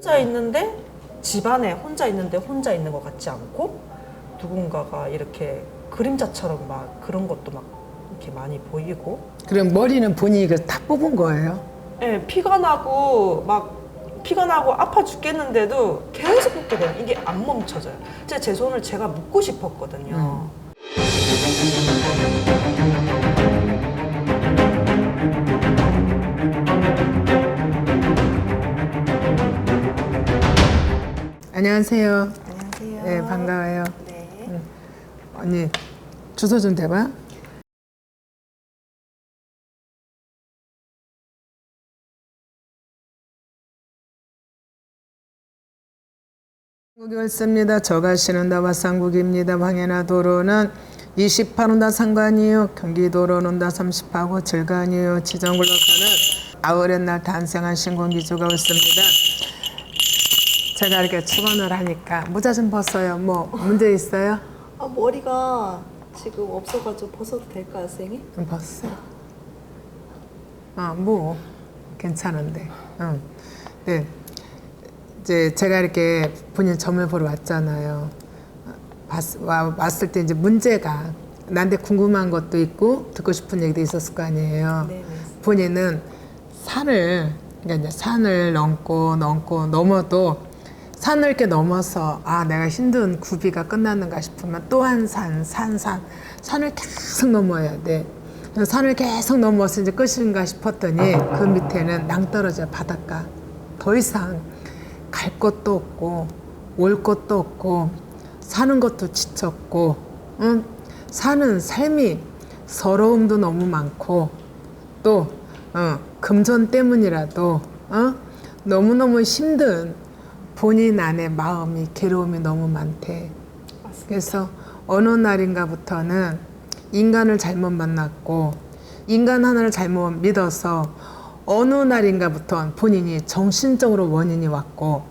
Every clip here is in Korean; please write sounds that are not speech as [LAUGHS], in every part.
혼자 있는데 집안에 혼자 있는데 혼자 있는 것 같지 않고 누군가가 이렇게 그림자처럼 막 그런 것도 막 이렇게 많이 보이고 그럼 머리는 본인이 그다 뽑은 거예요? 예, 피가 나고 막 피가 나고 아파 죽겠는데도 계속 붓게 되는 이게 안 멈춰져요. 제, 제 손을 제가 묶고 싶었거든요. 안녕하세요. 안녕하세요. 네, 반가워요. 네. 언니 주소 좀 대봐. 한국이 옳습니다. 저가 신은다 와상국입니다. 방해나 도로는 28원다 상관이요. 경기도로는 다 30하고 질간이요. 지정블록하는 아우렛 날 탄생한 신공기주가 옳습니다. 제가 이렇게 축원을 하니까 모자 좀 벗어요. 뭐 문제 있어요? 아 머리가 지금 없어가지고 벗어도 될까요, 선생님? 좀 벗어. 아, 뭐 괜찮은데. 응. 네. 이제 제가 이렇게 본인 점을 보러 왔잖아요. 봤, 와, 왔을 때 이제 문제가 나한테 궁금한 것도 있고 듣고 싶은 얘기도 있었을 거 아니에요. 네네. 본인은 산을 그러니까 이제 산을 넘고 넘고 넘어도 산을 이렇게 넘어서 아 내가 힘든 구비가 끝났는가 싶으면 또 한 산, 산, 산 산을 계속 넘어야 돼. 산을 계속 넘어서 이제 끝인가 싶었더니 그 밑에는 낭떠러져 바닷가. 더 이상 갈 곳도 없고 올 곳도 없고 사는 것도 지쳤고 응? 사는 삶이 서러움도 너무 많고 또 어, 금전 때문이라도 어? 너무너무 힘든 본인 안에 마음이 괴로움이 너무 많대. 그래서 어느 날인가부터는 인간을 잘못 만났고 인간 하나를 잘못 믿어서 어느 날인가부터 본인이 정신적으로 원인이 왔고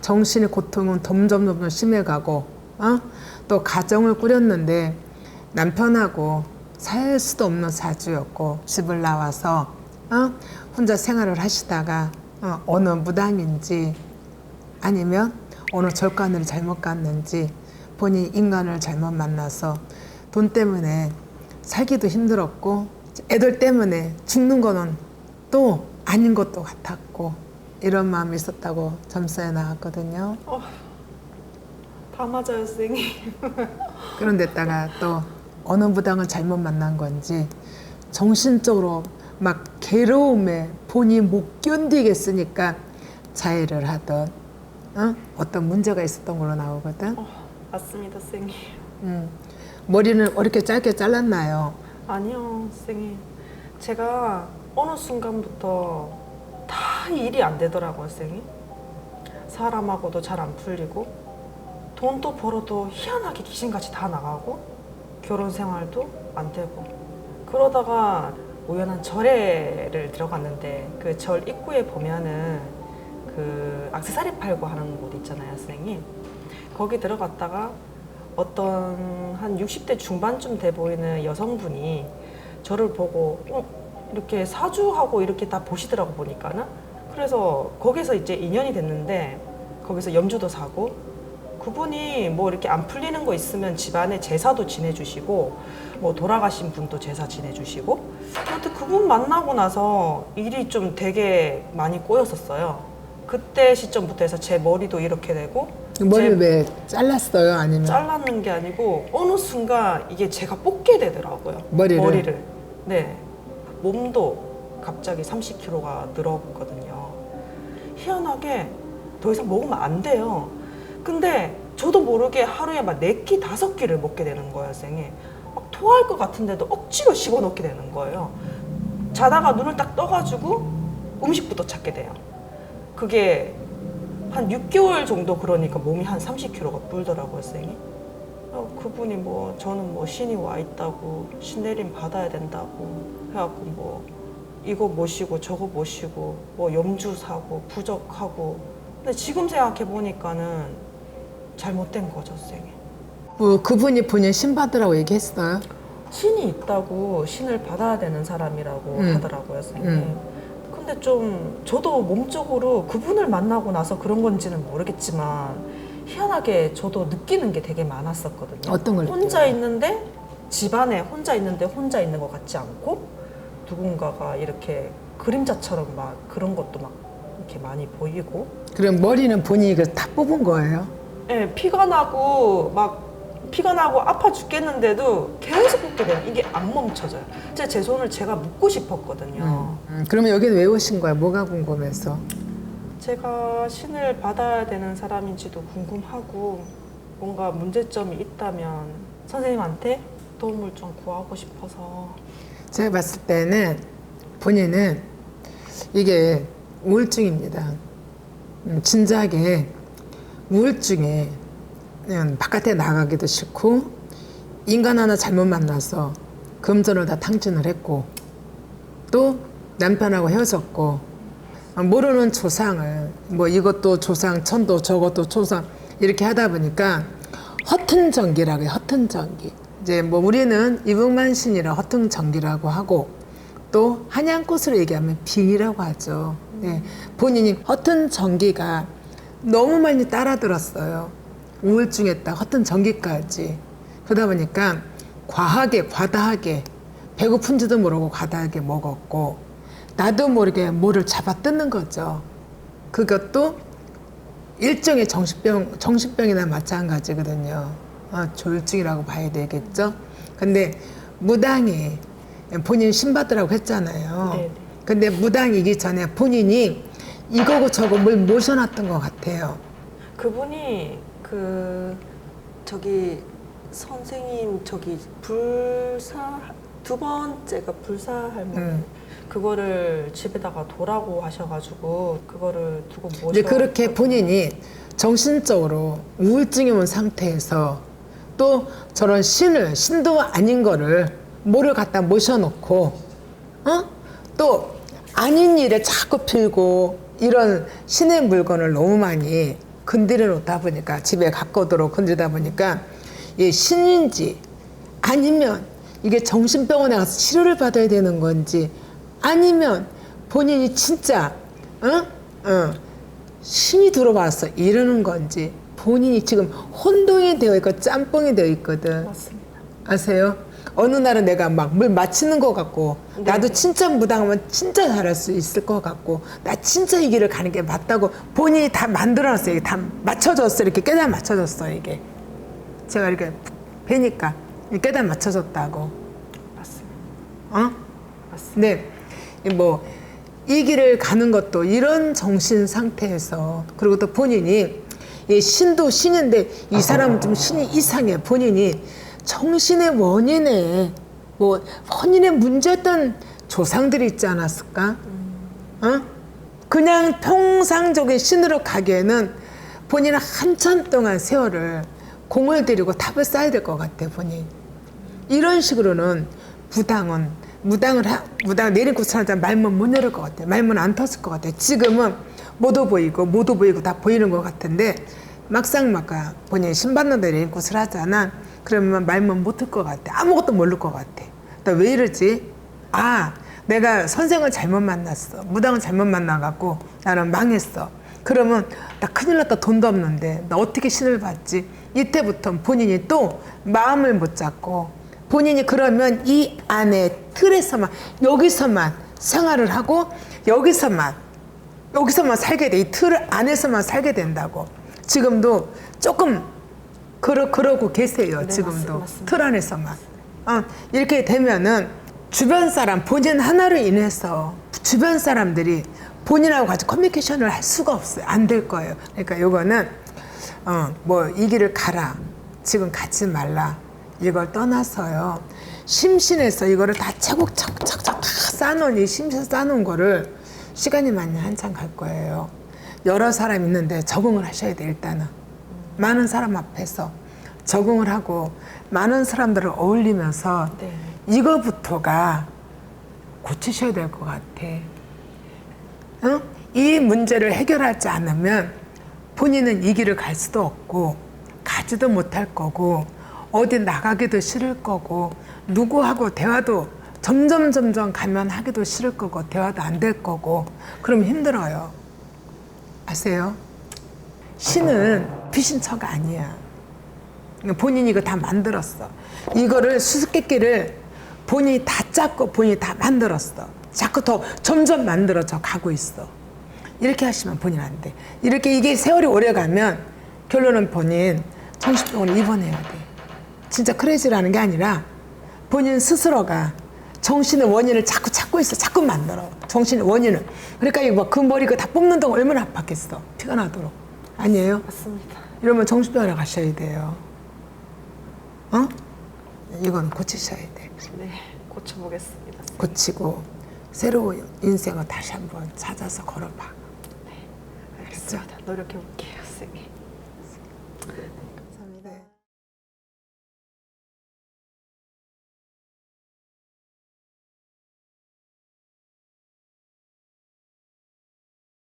정신의 고통은 점점 점점 심해가고 어? 또 가정을 꾸렸는데 남편하고 살 수도 없는 사주였고 집을 나와서 어? 혼자 생활을 하시다가 어, 어느 무당인지 아니면 어느 절간을 잘못 갔는지 본인 인간을 잘못 만나서 돈 때문에 살기도 힘들었고 애들 때문에 죽는 거는 또 아닌 것도 같았고 이런 마음이 있었다고 점수에 나왔거든요. 다 맞아요, 선생님. [LAUGHS] 그런데다가 또 어느 무당을 잘못 만난 건지 정신적으로 막 괴로움에 본인 못 견디겠으니까 자해를 하던 어? 어떤 문제가 있었던 걸로 나오거든. 어, 맞습니다, 선생님. 음. 머리는 이렇게 짧게 잘랐나요? 아니요, 선생님. 제가 어느 순간부터 다 일이 안 되더라고요, 선생님. 사람하고도 잘 안 풀리고, 돈도 벌어도 희한하게 귀신같이 다 나가고, 결혼 생활도 안 되고. 그러다가 우연한 절에를 들어갔는데, 그 절 입구에 보면은 그 악세사리 팔고 하는 곳 있잖아요, 선생님. 거기 들어갔다가 어떤 한 60대 중반쯤 돼 보이는 여성분이 저를 보고 어, 이렇게 사주하고 이렇게 다 보시더라고 보니까는 그래서 거기서 이제 인연이 됐는데 거기서 염주도 사고 그분이 뭐 이렇게 안 풀리는 거 있으면 집안에 제사도 지내주시고 뭐 돌아가신 분도 제사 지내주시고 아무튼 그분 만나고 나서 일이 좀 되게 많이 꼬였었어요. 그때 시점부터 해서 제 머리도 이렇게 되고 머리 제왜 잘랐어요? 아니면 잘랐는 게 아니고 어느 순간 이게 제가 뽑게 되더라고요. 머리를? 네. 몸도 갑자기 30kg가 늘었거든요. 희한하게 더 이상 먹으면 안 돼요. 근데 저도 모르게 하루에 막네 끼, 다섯 끼를 먹게 되는 거예요, 선생님. 막 토할 것 같은데도 억지로 씹어 넣게 되는 거예요. 자다가 눈을 딱 떠가지고 음식부터 찾게 돼요. 그게 한 6개월 정도 그러니까 몸이 한 30kg가 불더라고요, 선생님. 어, 그분이 뭐 저는 뭐 신이 와 있다고 신내림 받아야 된다고 해갖고 뭐 이거 모시고 저거 모시고 뭐 염주 사고 부적하고 근데 지금 생각해 보니까는 잘못된 거죠, 선생님. 뭐 그분이 본인 신 받으라고 얘기했어요? 신이 있다고 신을 받아야 되는 사람이라고 음. 하더라고요, 선생님. 음. 근데 좀 저도 몸적으로 그분을 만나고 나서 그런 건지는 모르겠지만 희한하게 저도 느끼는 게 되게 많았었거든요. 어떤 걸 혼자 느껴요? 있는데 집안에 혼자 있는데 혼자 있는 것 같지 않고 누군가가 이렇게 그림자처럼 막 그런 것도 막 이렇게 많이 보이고 그럼 머리는 본인이 그 다 뽑은 거예요? 예, 피가 나고 막 피가 나고 아파 죽겠는데도 계속 뽑게 돼요. 이게 안 멈춰져요. 제, 제 손을 제가 묶고 싶었거든요. 음, 그러면 여기는 왜 오신 거야? 뭐가 궁금해서? 제가 신을 받아야 되는 사람인지도 궁금하고 뭔가 문제점이 있다면 선생님한테 도움을 좀 구하고 싶어서 제가 봤을 때는 본인은 이게 우울증입니다. 음, 진작에 우울증에 바깥에 나가기도 싫고 인간 하나 잘못 만나서 금전을 다 탕진을 했고 또 남편하고 헤어졌고 모르는 조상을 뭐 이것도 조상 천도 저것도 조상 이렇게 하다 보니까 허튼 전기라고 해요. 허튼 전기. 이제 뭐 우리는 이북만신이라 허튼 전기라고 하고 또 한양꽃으로 얘기하면 빙이라고 하죠. 네. 본인이 허튼 전기가 너무 많이 따라들었어요. 우울증에다 허튼 전기까지. 그러다 보니까 과하게 과다하게 배고픈지도 모르고 과다하게 먹었고 나도 모르게 뭐를 잡아 뜯는 거죠. 그것도 일종의 정신병, 정신병이나 마찬가지거든요. 아, 조울증이라고 봐야 되겠죠. 근데 무당이 본인 신받으라고 했잖아요. 네네. 근데 무당이기 전에 본인이 이거고 저거 뭘 모셔놨던 것 같아요. 그분이 그 저기 선생님 저기 불사 두 번째가 불사 할머니 음. 그거를 집에다가 도라고 하셔가지고 그거를 두고 모셔 이제 그렇게 본인이 정신적으로 우울증이 온 상태에서 또 저런 신을 신도 아닌 거를 뭐를 갖다 모셔놓고 어? 또 아닌 일에 자꾸 필고 이런 신의 물건을 너무 많이 건드려 놓다 보니까 집에 갖고 오도록 건드리다 보니까 이 신인지 아니면 이게 정신병원에 가서 치료를 받아야 되는 건지 아니면 본인이 진짜 어? 어, 신이 들어와서 이러는 건지 본인이 지금 혼동이 되어 있고 짬뽕이 되어 있거든 맞습니다. 아세요? 어느 날은 내가 막 물 맞히는 것 같고 네. 나도 진짜 무당하면 진짜 잘할 수 있을 것 같고 나 진짜 이 길을 가는 게 맞다고 본인이 다 만들어놨어요. 이게 다 맞춰줬어. 이렇게 깨달 맞춰줬어 이게. 제가 이렇게 뵈니까 깨달 맞춰줬다고. 맞습니다. 어? 맞습니다. 네. 뭐, 이 길을 가는 것도 이런 정신 상태에서, 그리고 또 본인이, 이 신도 신인데, 이 사람은 좀 신이 이상해. 본인이 정신의 원인에, 뭐, 원인의 문제였던 조상들이 있지 않았을까? 어? 그냥 평상적인 신으로 가기에는 본인은 한참 동안 세월을 공을 들이고 탑을 쌓아야 될 것 같아, 본인. 이런 식으로는 무당은 무당을 하, 무당 내리고서 하자 말문 못 열을 것 같아. 말문 안 텄을 것 같아. 지금은 모두 보이고 모두 보이고 다 보이는 것 같은데 막상 막가 본인이 신받는다 내리고서 하잖아. 그러면 말문 못틀 것 같아. 아무것도 모를 것 같아. 나 왜 이러지? 아, 내가 선생을 잘못 만났어. 무당을 잘못 만나갖고 나는 망했어. 그러면 나 큰일 났다 돈도 없는데 나 어떻게 신을 받지? 이때부터 본인이 또 마음을 못 잡고 본인이 그러면 이 안에 틀에서만 여기서만 생활을 하고 여기서만 여기서만 살게 돼. 이 틀 안에서만 살게 된다고. 지금도 조금 그러, 그러고 계세요. 네, 지금도. 맞습- 맞습니다. 틀 안에서만. 어, 이렇게 되면은 주변 사람, 본인 하나로 인해서 주변 사람들이 본인하고 같이 커뮤니케이션을 할 수가 없어요. 안 될 거예요. 그러니까 요거는, 어, 뭐, 이 길을 가라. 지금 가지 말라. 이걸 떠나서요. 심신에서 이거를 다 차곡차곡차곡 다 쌓아놓은 이 심신 쌓아놓은 거를 시간이 많이 한참 갈 거예요. 여러 사람 있는데 적응을 하셔야 돼, 일단은. 많은 사람 앞에서 적응을 하고 많은 사람들을 어울리면서 네. 이거부터가 고치셔야 될 것 같아. 응? 이 문제를 해결하지 않으면 본인은 이 길을 갈 수도 없고 가지도 못할 거고 어디 나가기도 싫을 거고 누구하고 대화도 점점 점점 가면 하기도 싫을 거고 대화도 안 될 거고 그럼 힘들어요. 아세요? 신은 피신처가 아니야. 본인이 이거 다 만들었어. 이거를 수수께끼를 본인이 다 짰고 본인이 다 만들었어. 자꾸 더 점점 만들어져 가고 있어. 이렇게 하시면 본인 안 돼. 이렇게 이게 세월이 오래 가면 결론은 본인 정신병원에 입원해야 돼. 진짜 크레이지라는 게 아니라 본인 스스로가 정신의 원인을 자꾸 찾고 있어. 자꾸 만들어. 정신의 원인을. 그러니까 이거 그 머리 그 다 뽑는 동안 얼마나 아팠겠어. 피가 나도록. 아니에요? 맞습니다. 이러면 정신병원에 가셔야 돼요. 어? 이건 고치셔야 돼. 네, 고쳐보겠습니다. 선생님. 고치고 새로운 인생을 다시 한번 찾아서 걸어봐. 알겠습니다. 노력해볼게요, 선생님.